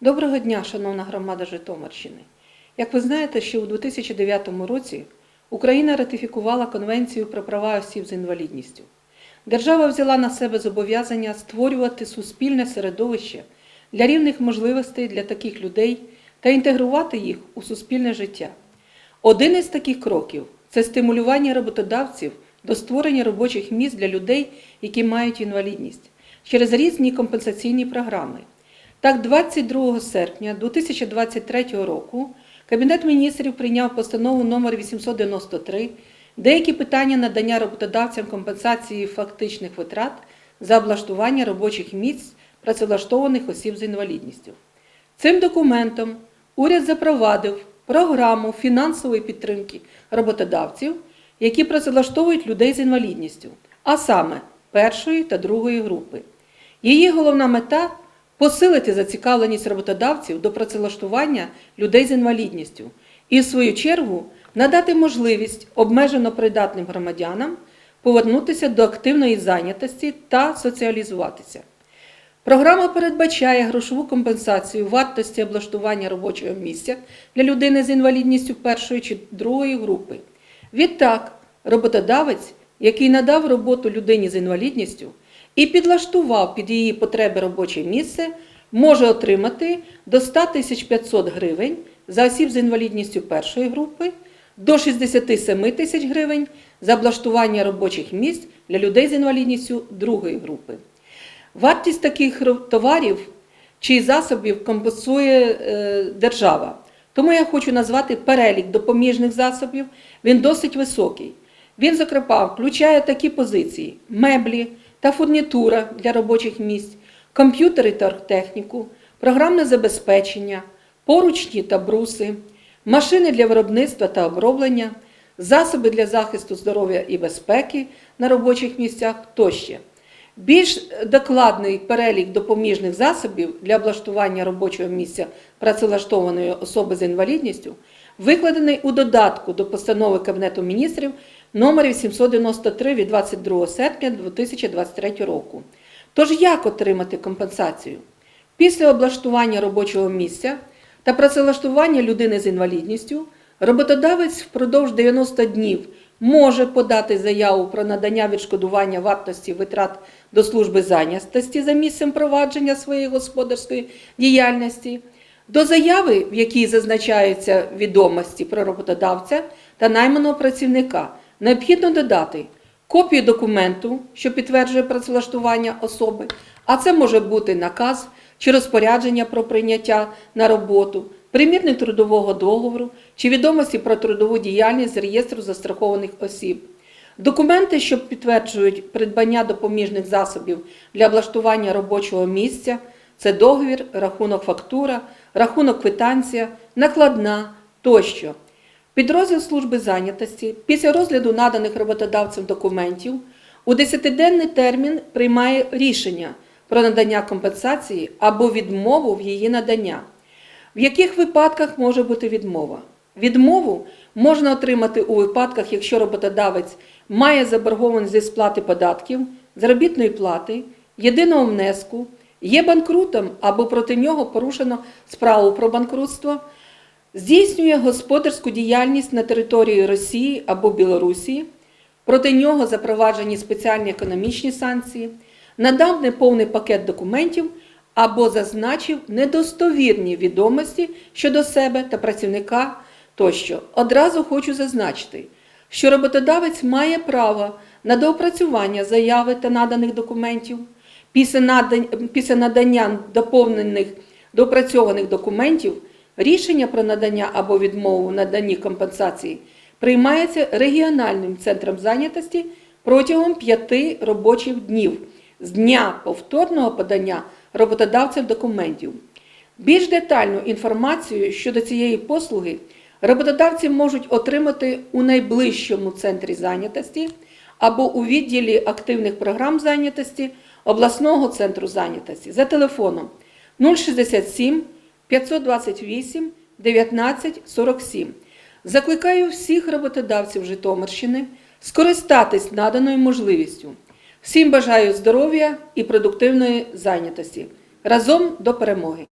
Доброго дня, шановна громада Житомирщини. Як ви знаєте, ще у 2009 році Україна ратифікувала Конвенцію про права осіб з інвалідністю. Держава взяла на себе зобов'язання створювати суспільне середовище для рівних можливостей для таких людей та інтегрувати їх у суспільне життя. Один із таких кроків це стимулювання роботодавців до створення робочих місць для людей, які мають інвалідність, через різні компенсаційні програми. Так, 22 серпня 2023 року Кабінет міністрів прийняв постанову номер 893 деякі питання надання роботодавцям компенсації фактичних витрат за облаштування робочих місць працевлаштованих осіб з інвалідністю. Цим документом уряд запровадив програму фінансової підтримки роботодавців, які працевлаштовують людей з інвалідністю, а саме першої та другої групи. Її головна мета посилити зацікавленість роботодавців до працевлаштування людей з інвалідністю і, в свою чергу, надати можливість обмежено придатним громадянам повернутися до активної зайнятості та соціалізуватися. Програма передбачає грошову компенсацію вартості облаштування робочого місця для людини з інвалідністю першої чи другої групи. Відтак, роботодавець, який надав роботу людині з інвалідністю і підлаштував під її потреби робоче місце, може отримати до 100 тисяч 500 гривень за осіб з інвалідністю першої групи, до 67 тисяч гривень за облаштування робочих місць для людей з інвалідністю другої групи. Вартість таких товарів чи засобів компенсує е, держава. Тому я хочу назвати перелік допоміжних засобів. Він досить високий. Він, зокрема, включає такі позиції: меблі та фурнітура для робочих місць, комп'ютери та техніку, програмне забезпечення, поручні та бруси, машини для виробництва та оброблення, засоби для захисту здоров'я і безпеки на робочих місцях тощо. Більш докладний перелік допоміжних засобів для облаштування робочого місця працевлаштованої особи з інвалідністю викладений у додатку до постанови Кабінету міністрів номер 893 від 22 серпня 2023 року. Тож як отримати компенсацію? Після облаштування робочого місця та працевлаштування людини з інвалідністю роботодавець впродовж 90 днів може подати заяву про надання відшкодування вартості витрат до служби зайнятості за місцем провадження своєї господарської діяльності, до заяви, в якій зазначаються відомості про роботодавця та найманого працівника, необхідно додати копію документу, що підтверджує працевлаштування особи, а це може бути наказ чи розпорядження про прийняття на роботу, примірник трудового договору чи відомості про трудову діяльність з реєстру застрахованих осіб. Документи, що підтверджують придбання допоміжних засобів для облаштування робочого місця, це договір, рахунок фактура, рахунок квитанція, накладна тощо. Підрозділ служби зайнятості після розгляду наданих роботодавцем документів у 10-денний термін приймає рішення про надання компенсації або відмову в її надання. В яких випадках може бути відмова? Відмову можна отримати у випадках, якщо роботодавець має заборгованість зі сплати податків, заробітної плати, єдиного внеску, є банкрутом або проти нього порушено справу про банкрутство, здійснює господарську діяльність на території Росії або Білорусі, проти нього запроваджені спеціальні економічні санкції, надав неповний пакет документів або зазначив недостовірні відомості щодо себе та працівника тощо. Одразу хочу зазначити, що роботодавець має право на доопрацювання заяви та наданих документів. Після надання, доповнених доопрацьованих документів рішення про надання або відмову наданні компенсації приймається регіональним центром зайнятості протягом п'яти робочих днів з дня повторного подання роботодавцем документів. Більш детальну інформацію щодо цієї послуги роботодавці можуть отримати у найближчому центрі зайнятості або у відділі активних програм зайнятості обласного центру зайнятості за телефоном 067 528 19 47. Закликаю всіх роботодавців Житомирщини скористатись наданою можливістю. Всім бажаю здоров'я і продуктивної зайнятості. Разом до перемоги!